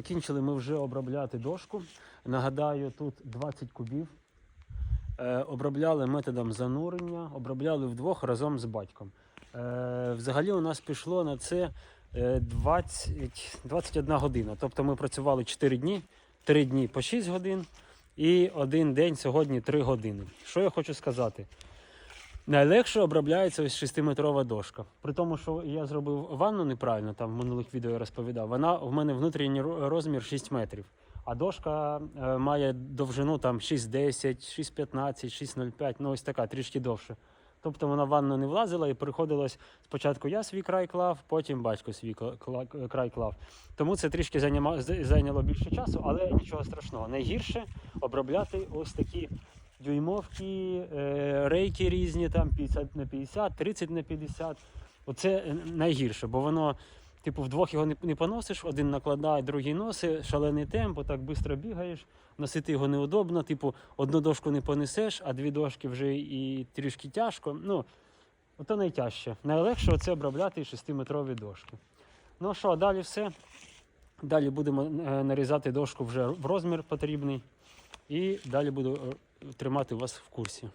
Закінчили ми вже обробляти дошку. Нагадаю, тут 20 кубів. Е, обробляли методом занурення, обробляли вдвох разом з батьком. Е, взагалі у нас пішло на це е, 20, 21 година. Тобто ми працювали 4 дні, 3 дні по 6 годин і один день сьогодні 3 години. Що я хочу сказати? Найлегше обробляється ось 6-метрова дошка. При тому, що я зробив ванну неправильно, там в минулих відео я розповідав, вона в мене внутрішній розмір 6 метрів. А дошка е, має довжину там 6,10, 6,15, 6,05, ну ось така, трішки довше. Тобто вона в ванну не влазила і приходилось спочатку я свій край клав, потім батько свій край клав. Тому це трішки зайняло більше часу, але нічого страшного. Найгірше обробляти ось такі дюймовки, е, рейки різні, там 50 на 50, 30 на 50. Оце е, найгірше, бо воно, типу, вдвох його не, поносиш, один накладає, другий носить, шалений темп, так швидко бігаєш, носити його неудобно, типу, одну дошку не понесеш, а дві дошки вже і трішки тяжко. Ну, ото найтяжче. Найлегше це обробляти 6-метрові дошки. Ну що, далі все. Далі будемо е, нарізати дошку вже в розмір потрібний. І далі буду тримати вас в курсі.